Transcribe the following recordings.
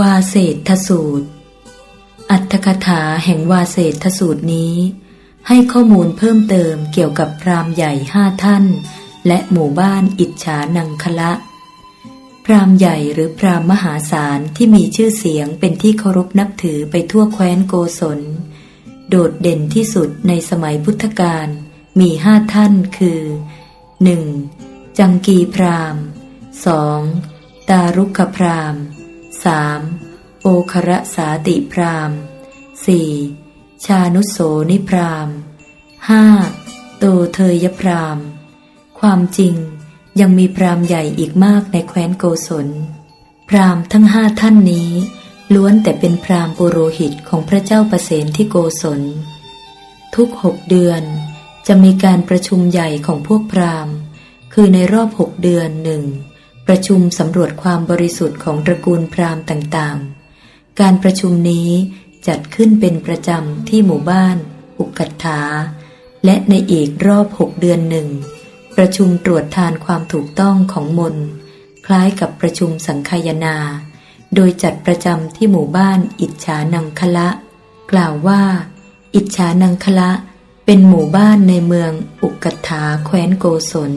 วาเศษฐสูตร อัตถกถาแห่งวาเศษฐสูตรนี้ ให้ข้อมูลเพิ่มเติมเกี่ยวกับพรามใหญ่ห้าท่าน และหมู่บ้านอิจฉานังคละ พรามใหญ่หรือพรามมหาศาลที่มีชื่อเสียงเป็นที่เคารพนับถือไปทั่วแคว้นโกศล โดดเด่นที่สุดในสมัยพุทธกาลมีห้าท่านคือ 1. จังกีพราม 2. ตารุกขพรามณ์ 3. โอคระสาติพราหมณ์ 4. ชานุโสนิพราหมณ์ 5. โตเทยพราหม์ความจริงยังมีพราหมใหญ่อีกมากในแคว้นโกศล พราหมทั้งห้าท่านนี้ ล้วนแต่เป็นพราหมปุโรหิตของพระเจ้าประเสนที่โกศล ทุกหกเดือนจะมีการประชุมใหญ่ของพวกพราหมคือในรอบหกเดือนหนึ่ง ประชุมสำรวจความบริสุทธิ์ของตระกูลพราหมณ์ต่างๆ การประชุมนี้จัดขึ้นเป็นประจำที่หมู่บ้าน อุกัตถา และในอีกรอบหกเดือนหนึ่ง ประชุมตรวจทานความถูกต้องของมน คล้ายกับประชุมสังคายนา โดยจัดประจำที่หมู่บ้านอิจฉานังคละ กล่าวว่า อิจฉานังคละ เป็นหมู่บ้านในเมืองอุกกัตถาแคว้นโกศล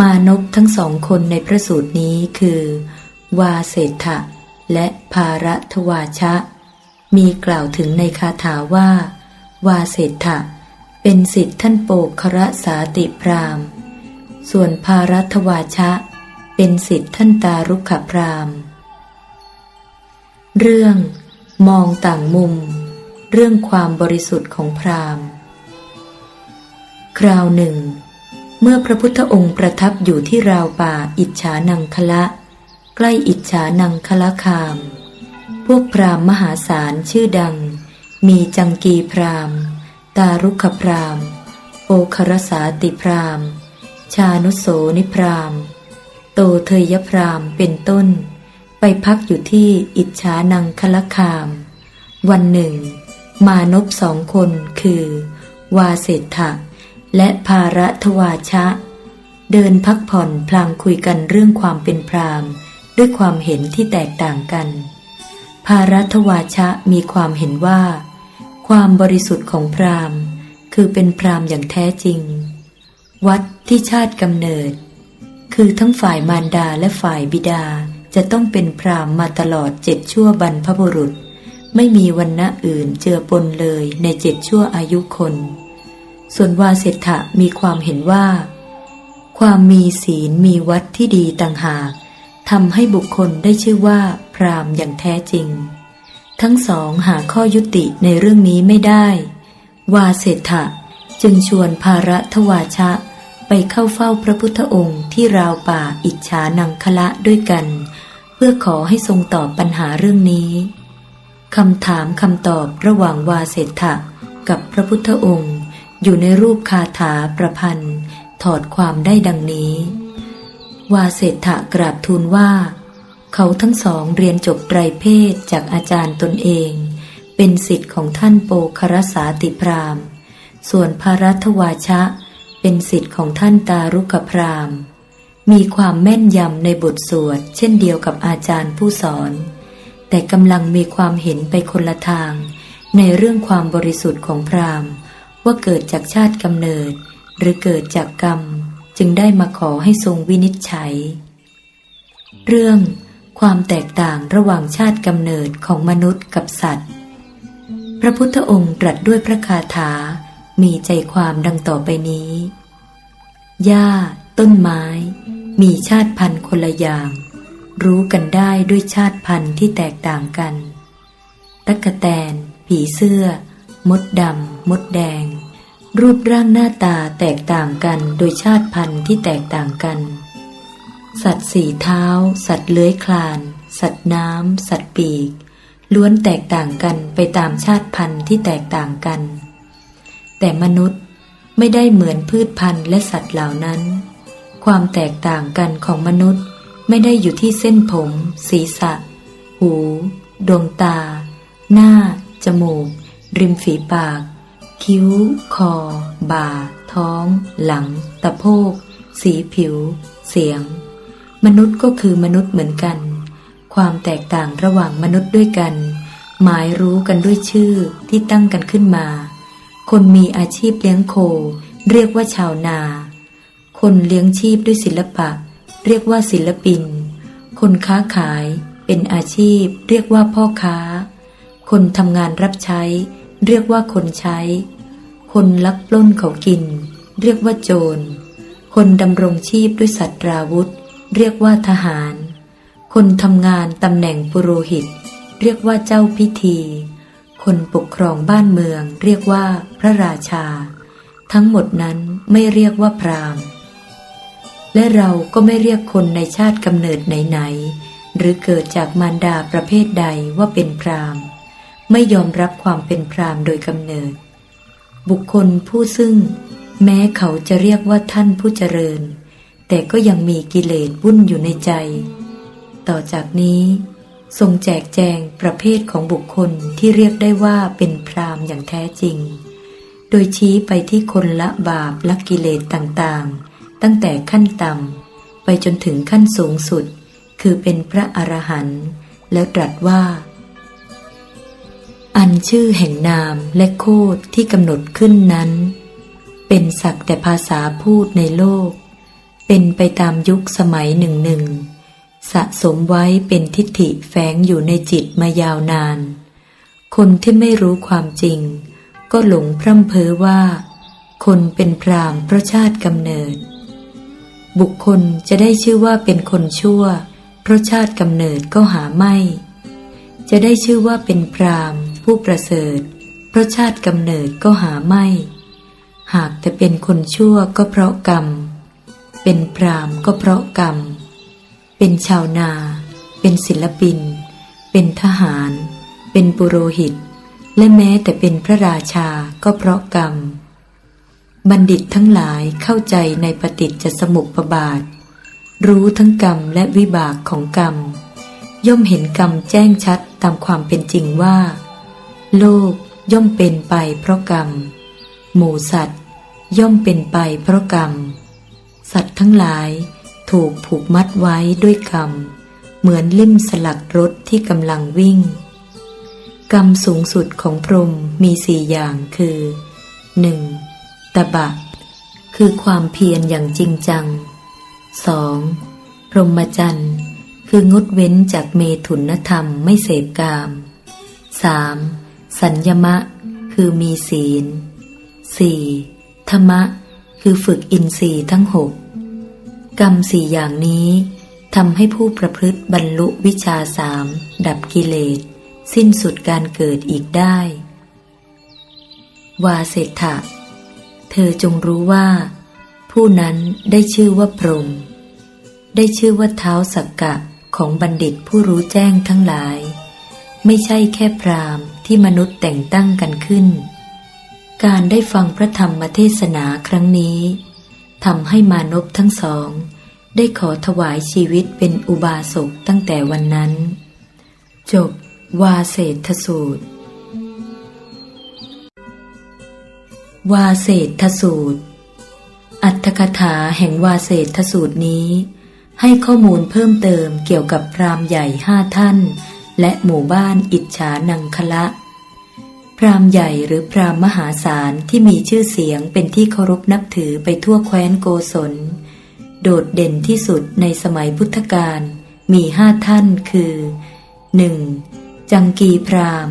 มานพทั้งสองคนในพระสูตรนี้คือ วาเศรษฐะและภารัทวาชะ มีกล่าวถึงในคาถาว่า วาเศรษฐะเป็นสิทธิท่านโปกคระสาติพรามส่วนภารัทวาชะ เป็นสิทธิท่านตารุขพรามเรื่อง มองต่างมุม เรื่องความบริสุทธิ์ของพราหม์คราวหนึ่ง เมื่อพระพุทธองค์ประทับอยู่ที่ราวป่าอิจฉานังคละ ใกล้อิจฉานังคละคาม พวกพราหมณ์มหาศาลชื่อดัง มีจังกีพราหมณ์ ตารุขพราหมณ์โอครสาติพราหมณ์ ชานุโสนิพราหมณ์ โตเทยพราหมณ์เป็นต้น ไปพักอยู่ที่อิจฉานังคละคาม วันหนึ่ง มานพสองคนคือ วาเศรษฐะ และภาระทวาชะ เดินพักผ่อนพลางคุยกันเรื่องความเป็นพรามด้วยความเห็นที่แตกต่างกัน ภารัทวาชะมีความเห็นว่า ความบริสุทธิ์ของพรามคือเป็นพรามอย่างแท้จริง วัดที่ชาติกำเนิด คือทั้งฝ่ายมารดาและฝ่ายบิดาจะต้องเป็นพรามมาตลอดเจ็ดชั่วบรรพบุรุษ ไม่มีวันณะอื่นเจือปนเลยในเจ็ดชั่วอายุคน ส่วนวาเศรษฐะมีความเห็นว่า ความมีศีลมีวัดที่ดีต่างหากทำให้บุคคลได้ชื่อว่า พรามอย่างแท้จริง ทั้งสองหาข้อยุติในเรื่องนี้ไม่ได้ วาเศรษฐะจึงชวนภาระทวาชะ ไปเข้าเฝ้าพระพุทธองค์ที่ราวป่าอิจฉานังคละด้วยกัน เพื่อขอให้ทรงตอบปัญหาเรื่องนี้คำถามคำตอบระหว่างวาเศรษฐะกับพระพุทธองค์ อยู่ในรูปคาถาประพันธ์ ถอดความได้ดังนี้ วาเศรษฐะกราบทูลว่า เขาทั้งสองเรียนจบไตรเพศจากอาจารย์ตนเอง เป็นสิทธิ์ของท่านโปครสาติพราม ส่วนพารัตวาชะ เป็นสิทธิ์ของท่านตารุกพราม มีความแม่นยำในบทสวด เช่นเดียวกับอาจารย์ผู้สอน แต่กำลังมีความเห็นไปคนละทาง ในเรื่องความบริสุทธิ์ของพราหมณ์ ว่าเกิดจากชาติกำเนิด หรือเกิดจากกรรม จึงได้มาขอให้ทรงวินิจฉัย เรื่องความแตกต่างระหว่างชาติกำเนิดของมนุษย์กับสัตว์ พระพุทธองค์ตรัสด้วยพระคาถา มีใจความดังต่อไปนี้ หญ้า ต้นไม้ มีชาติพันธุ์คนละอย่าง รู้กันได้ด้วยชาติพันธุ์ที่แตกต่างกันตักะแตน ผีเสื้อ มดดำ มดแดง รูปร่างหน้าตาแตกต่างกันโดยชาติพันธุ์ที่แตกต่างกัน สัตว์สี่เท้า สัตว์เลื้อยคลาน สัตว์น้ำ สัตว์ปีก ล้วนแตกต่างกันไปตามชาติพันธุ์ที่แตกต่างกัน แต่มนุษย์ไม่ได้เหมือนพืชพันธุ์และสัตว์เหล่านั้น ความแตกต่างกันของมนุษย์ไม่ได้อยู่ที่เส้นผม ศีรษะ หู ดวงตา หน้า จมูก ริมฝีปาก คิ้ว คอ บ่า ท้อง หลัง ตะโพก สีผิว เสียง มนุษย์ก็คือมนุษย์เหมือนกัน ความแตกต่างระหว่างมนุษย์ด้วยกัน หมายรู้กันด้วยชื่อที่ตั้งกันขึ้นมา คนมีอาชีพเลี้ยงโค เรียกว่าชาวนา คนเลี้ยงชีพด้วยศิลปะ เรียกว่าศิลปิน คนค้าขายเป็นอาชีพ เรียกว่าพ่อค้า คนทำงานรับใช้เรียกว่าคนใช้ คนลักปล้นเขากิน เรียกว่าโจร คนดำรงชีพด้วยสัตราวุธ เรียกว่าทหาร คนทำงานตำแหน่งปุโรหิต เรียกว่าเจ้าพิธี คนปกครองบ้านเมือง เรียกว่าพระราชา ทั้งหมดนั้นไม่เรียกว่าพราหมณ์ และเราก็ไม่เรียกคนในชาติกำเนิดไหนๆหรือเกิดจากมารดาประเภทใดว่าเป็นพราหมณ์ ไม่ยอมรับความเป็นพราหมณ์โดยกำเนิด บุคคลผู้ซึ่ง แม้เขาจะเรียกว่าท่านผู้เจริญ แต่ก็ยังมีกิเลสวุ่นอยู่ในใจ ต่อจากนี้ ทรงแจกแจงประเภทของบุคคลที่เรียกได้ว่าเป็นพรามอย่างแท้จริง โดยชี้ไปที่คนละบาปละกิเลสต่างๆ ตั้งแต่ขั้นต่ำไปจนถึงขั้นสูงสุด คือเป็นพระอรหันต์แล้วตรัสว่า อันชื่อแห่งนามและโคดที่กำหนดขึ้นนั้น เป็นสักแต่ภาษาพูดในโลก เป็นไปตามยุคสมัยหนึ่งหนึ่งสะสมไว้เป็นทิฏฐิแฝงอยู่ในจิตมายาวนาน คนที่ไม่รู้ความจริง ก็หลงพร่ำเพ้อว่า คนเป็นพรามเพราะชาติกำเนิด บุคคลจะได้ชื่อว่าเป็นคนชั่ว เพราะชาติกำเนิดก็หาไม่ จะได้ชื่อว่าเป็นพราม ผู้ประเสริฐ เพราะชาติกำเนิดก็หาไม่ หากแต่เป็นคนชั่วก็เพราะกรรม เป็นพรามก็เพราะกรรม เป็นชาวนา เป็นศิลปิน เป็นทหาร เป็นปุโรหิต และแม้แต่เป็นพระราชาก็เพราะกรรม บัณฑิตทั้งหลายเข้าใจในปฏิจจสมุปบาท รู้ทั้งกรรมและวิบากของกรรมย่อมเห็นกรรมแจ้งชัดตามความเป็นจริงว่า โลกย่อมเป็นไปเพราะกรรม หมูสัตว์ ย่อมเป็นไปเพราะกรรม สัตว์ทั้งหลายถูกผูกมัดไว้ด้วยกรรม เหมือนลิ่มสลักรถที่กำลังวิ่ง กรรมสูงสุดของพรหมมีสี่อย่างคือ 1. ตบะ คือความเพียรอย่างจริงจัง 2. พรหมจรรย์คืองดเว้นจากเมถุนธรรมไม่เสพกาม 3. สัญญมะ คือมีศีล 4. ธรรมะ คือฝึกอินทรีย์ทั้งหกกรรมสี่อย่างนี้ทำให้ผู้ประพฤติบรรลุวิชาสามดับกิเลส สิ้นสุดการเกิดอีกได้ วาเศรษฐะเธอจงรู้ว่า ผู้นั้นได้ชื่อว่าพรหมได้ชื่อว่าเท้าสักกะของบัณฑิตผู้รู้แจ้งทั้งหลาย ไม่ใช่แค่พราหมณ ที่มนุษย์แต่งตั้งกันขึ้น การได้ฟังพระธรรมเทศนาครั้งนี้ทำให้มานพทั้งสอง ได้ขอถวายชีวิตเป็นอุบาสกตั้งแต่วันนั้น จบวาเศรษฐสูตร วาเศรษฐสูตร อัตถกถาแห่งวาเศรษฐสูตรนี้ ให้ข้อมูลเพิ่มเติมเกี่ยวกับพรามใหญ่ห้าท่าน และหมู่บ้านอิจฉานังคละ พรามใหญ่หรือพรามมหาศาลที่มีชื่อเสียงเป็นที่เคารพนับถือไปทั่วแคว้นโกศล โดดเด่นที่สุดในสมัยพุทธกาลมีห้าท่านคือ 1. จังกีพราม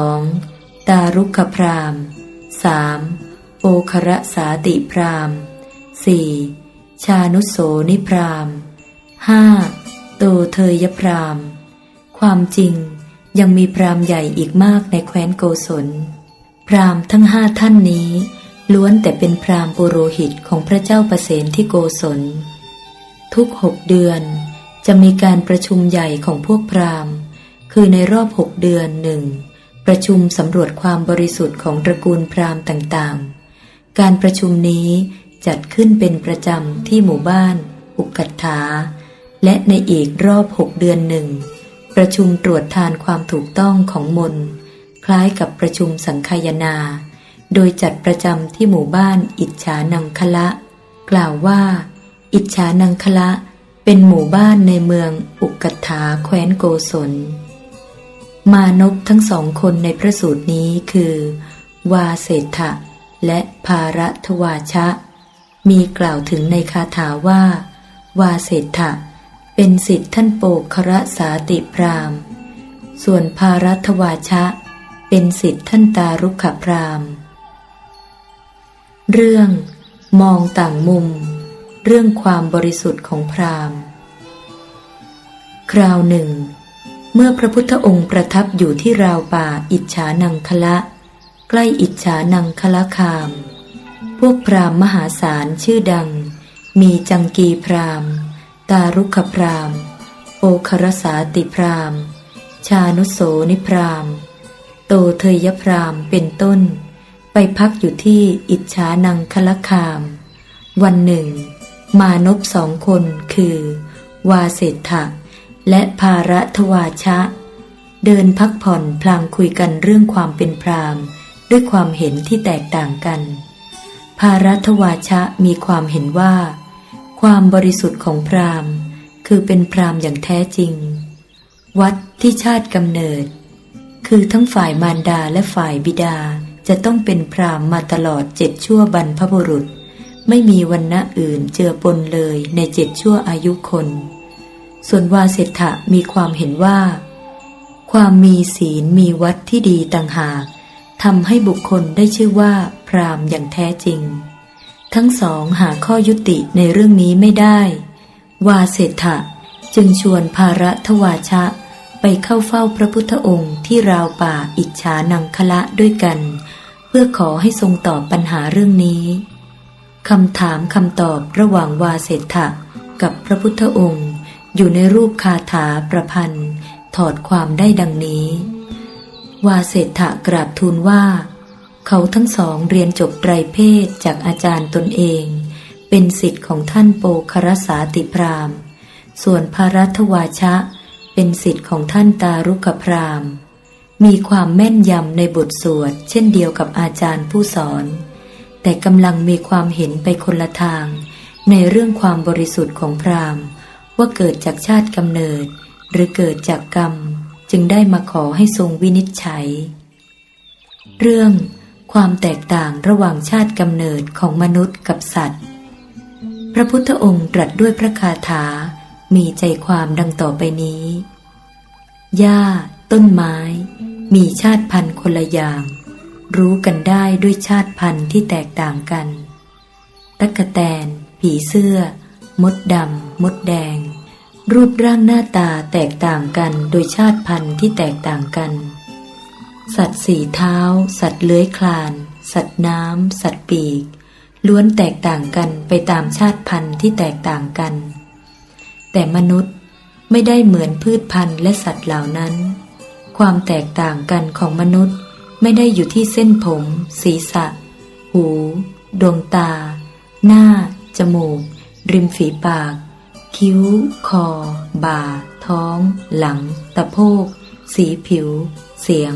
2. ตารุกพราม 3. โอคระสาติพราม 4. ชานุโสนิพราม 5. โตเทยพราม์ ความจริงยังมีพราหมณ์ใหญ่อีกมากในแคว้นโกศล พราหมณ์ทั้งห้าท่านนี้ ล้วนแต่เป็นพราหมณ์ปุโรหิตของพระเจ้าประเสนที่โกศล ทุกหกเดือนจะมีการประชุมใหญ่ของพวกพราหมณ์ คือในรอบหกเดือนหนึ่งประชุมสำรวจความบริสุทธิ์ของตระกูลพราหมณ์ต่างๆ การประชุมนี้จัดขึ้นเป็นประจำที่หมู่บ้าน อุกกัตถาและในอีกรอบหกเดือนหนึ่ง ประชุมตรวจทานความถูกต้องของมน คล้ายกับประชุมสังคายนา โดยจัดประจำที่หมู่บ้านอิจฉานังคละ กล่าวว่า อิจฉานังคละ เป็นหมู่บ้านในเมืองอุกกัฏฐาแคว้นโกศล มานพทั้งสองคนในพระสูตรนี้คือ วาเศรษฐะและภารัทวาชะ มีกล่าวถึงในคาถาว่า วาเศรษฐะ เป็นสิทธิ์ท่านโปกคระสาติพรามณ์ส่วนภารัทวาชะ เป็นสิทธิ์ท่านตารุขพรามณ์เรื่อง มองต่างมุม เรื่องความบริสุทธิ์ของพราหมณ์คราวหนึ่ง เมื่อพระพุทธองค์ประทับอยู่ที่ราวป่าอิจฉานังคละ ใกล้อิจฉานังคละคาม พวกพราหมณ์มหาศาลชื่อดัง มีจังกีพราหมณ์ ตารุขพรามโอครสาติพรามชานุโสนิพรามโตเทยพรามเป็นต้น ไปพักอยู่ที่อิจฉานังคละคาม วันหนึ่ง มานพสองคนคือ วาเศรษฐะและภาระทวาชะ เดินพักผ่อนพลางคุยกันเรื่องความเป็นพรามด้วยความเห็นที่แตกต่างกัน ภารัทวาชะมีความเห็นว่า ความบริสุทธิ์ของพรามคือเป็นพรามอย่างแท้จริง วัดที่ชาติกำเนิด คือทั้งฝ่ายมารดาและฝ่ายบิดาจะต้องเป็นพรามมาตลอดเจ็ดชั่วบรรพบุรุษ ไม่มีวันณะอื่นเจือปนเลยในเจ็ดชั่วอายุคน ส่วนวาเศรษฐะมีความเห็นว่า ความมีศีลมีวัดที่ดีต่างหากทำให้บุคคลได้ชื่อว่าพรามอย่างแท้จริง ทั้งสองหาข้อยุติในเรื่องนี้ไม่ได้ วาเศรษฐะจึงชวนภาระทวาชะ ไปเข้าเฝ้าพระพุทธองค์ที่ราวป่าอิจฉานังคละด้วยกัน เพื่อขอให้ทรงตอบปัญหาเรื่องนี้คำถามคำตอบระหว่างวาเศรษฐะกับพระพุทธองค์ อยู่ในรูปคาถาประพันธ์ ถอดความได้ดังนี้ วาเศรษฐะกราบทูลว่า เขาทั้งสองเรียนจบไตรเพศจากอาจารย์ตนเอง เป็นสิทธิ์ของท่านโปครสาติพราม ส่วนภารัตวาชะ เป็นสิทธิ์ของท่านตารุกพราม มีความแม่นยำในบทสวด เช่นเดียวกับอาจารย์ผู้สอน แต่กำลังมีความเห็นไปคนละทาง ในเรื่องความบริสุทธิ์ของพรามว่าเกิดจากชาติกำเนิด หรือเกิดจากกรรม จึงได้มาขอให้ทรงวินิจฉัย เรื่อง ความแตกต่างระหว่างชาติกำเนิดของมนุษย์กับสัตว์ พระพุทธองค์ตรัสด้วยพระคาถา มีใจความดังต่อไปนี้ หญ้า ต้นไม้ มีชาติพันธุ์คนละอย่าง รู้กันได้ด้วยชาติพันธุ์ที่แตกต่างกันตั๊กแตน ผีเสื้อ มดดำ มดแดง รูปร่างหน้าตาแตกต่างกันโดยชาติพันธุ์ที่แตกต่างกัน สัตว์สี่เท้า สัตว์เลื้อยคลาน สัตว์น้ำ สัตว์ปีก ล้วนแตกต่างกันไปตามชาติพันธุ์ที่แตกต่างกัน แต่มนุษย์ไม่ได้เหมือนพืชพันธุ์และสัตว์เหล่านั้น ความแตกต่างกันของมนุษย์ไม่ได้อยู่ที่เส้นผม ศีรษะ หู ดวงตา หน้า จมูก ริมฝีปาก คิ้ว คอ บ่า ท้อง หลัง ตะโพก สีผิว เสียง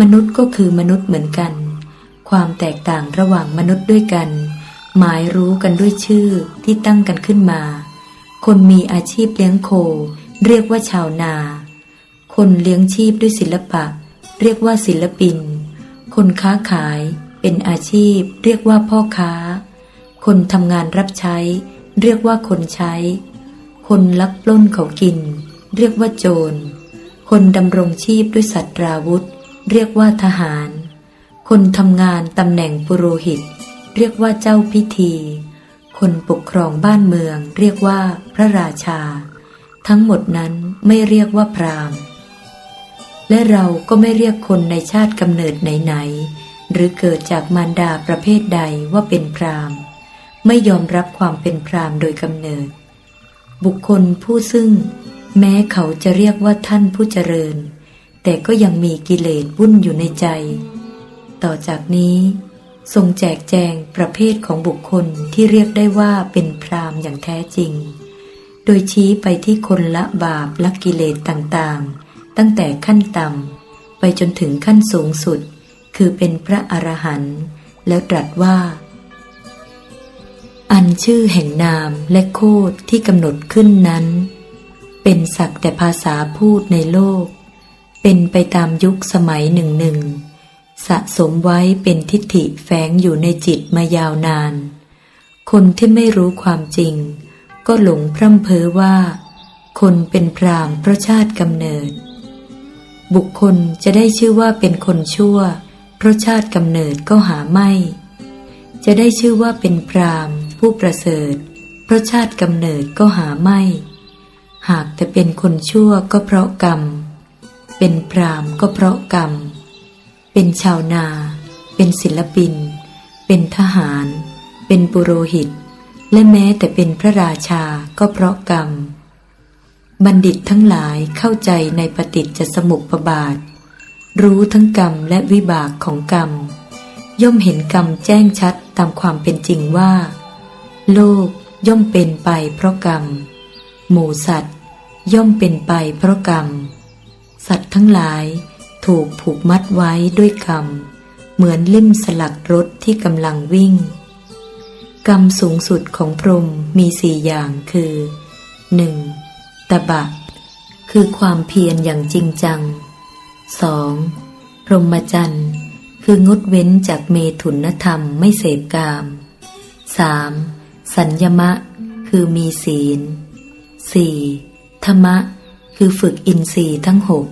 มนุษย์ก็คือมนุษย์เหมือนกัน ความแตกต่างระหว่างมนุษย์ด้วยกัน หมายรู้กันด้วยชื่อที่ตั้งกันขึ้นมา คนมีอาชีพเลี้ยงโค เรียกว่าชาวนา คนเลี้ยงชีพด้วยศิลปะ เรียกว่าศิลปิน คนค้าขายเป็นอาชีพ เรียกว่าพ่อค้า คนทำงานรับใช้ เรียกว่าคนใช้ คนลักปล้นเขากิน เรียกว่าโจร คนดำรงชีพด้วยสัตว์ราวุธ เรียกว่าทหาร คนทำงานตำแหน่งปุโรหิต เรียกว่าเจ้าพิธี คนปกครองบ้านเมือง เรียกว่าพระราชา ทั้งหมดนั้นไม่เรียกว่าพราหมณ์ และเราก็ไม่เรียกคนในชาติกำเนิดไหนๆหรือเกิดจากมารดาประเภทใดว่าเป็นพราหมณ์ ไม่ยอมรับความเป็นพราหมณ์โดยกำเนิด บุคคลผู้ซึ่ง แม้เขาจะเรียกว่าท่านผู้เจริญ แต่ก็ยังมีกิเลสวุ่นอยู่ในใจ ต่อจากนี้ ทรงแจกแจงประเภทของบุคคลที่เรียกได้ว่าเป็นพรามอย่างแท้จริง โดยชี้ไปที่คนละบาปละกิเลสต่างๆ ตั้งแต่ขั้นต่ำไปจนถึงขั้นสูงสุด คือเป็นพระอรหันต์แล้วตรัสว่า อันชื่อแห่งนามและโคดที่กำหนดขึ้นนั้น เป็นสักแต่ภาษาพูดในโลก เป็นไปตามยุคสมัยหนึ่งหนึ่งสะสมไว้เป็นทิฏฐิแฝงอยู่ในจิตมายาวนาน คนที่ไม่รู้ความจริง ก็หลงพร่ำเพ้อว่า คนเป็นพรามเพราะชาติกำเนิด บุคคลจะได้ชื่อว่าเป็นคนชั่ว เพราะชาติกำเนิดก็หาไม่ จะได้ชื่อว่าเป็นพรามผู้ประเสริฐ เพราะชาติกำเนิดก็หาไม่ หากแต่เป็นคนชั่วก็เพราะกรรม เป็นพรามก็เพราะกรรม เป็นชาวนา เป็นศิลปิน เป็นทหาร เป็นปุโรหิต และแม้แต่เป็นพระราชาก็เพราะกรรม บัณฑิตทั้งหลายเข้าใจในปฏิจจสมุปบาท รู้ทั้งกรรมและวิบากของกรรม ย่อมเห็นกรรมแจ้งชัดตามความเป็นจริงว่า โลกย่อมเป็นไปเพราะกรรม หมูสัตว์ ย่อมเป็นไปเพราะกรรม สัตว์ทั้งหลายถูกผูกมัดไว้ด้วยกรรม เหมือนลิ่มสลักรถที่กำลังวิ่ง กรรมสูงสุดของพรหมมีสี่อย่างคือ 1. ตบะ คือความเพียรอย่างจริงจัง 2. พรหมจรรย์คืองดเว้นจากเมถุนธรรมไม่เสพกาม 3. สัญญมะ คือมีศีล 4. ธรรมะ คือฝึกอินทรีย์ทั้งหก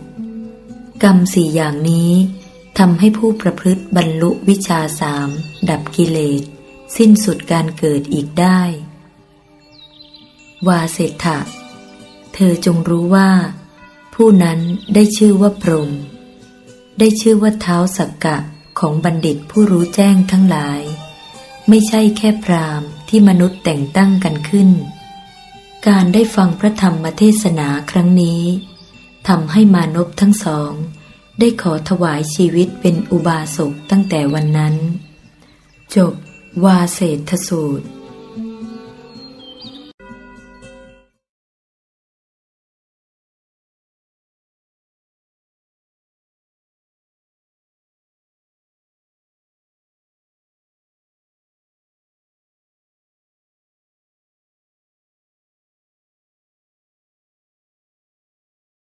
กรรมสี่อย่างนี้ทำให้ผู้ประพฤติบรรลุวิชาสามดับกิเลส สิ้นสุดการเกิดอีกได้ วาเศรษฐะเธอจงรู้ว่า ผู้นั้นได้ชื่อว่าพรหมได้ชื่อว่าเท้าสักกะของบัณฑิตผู้รู้แจ้งทั้งหลาย ไม่ใช่แค่พรามที่มนุษย์แต่งตั้งกันขึ้น การได้ฟังพระธรรมเทศนาครั้งนี้ทำให้มานพทั้งสอง ได้ขอถวายชีวิตเป็นอุบาสกตั้งแต่วันนั้น จบวาเศรษฐสูตร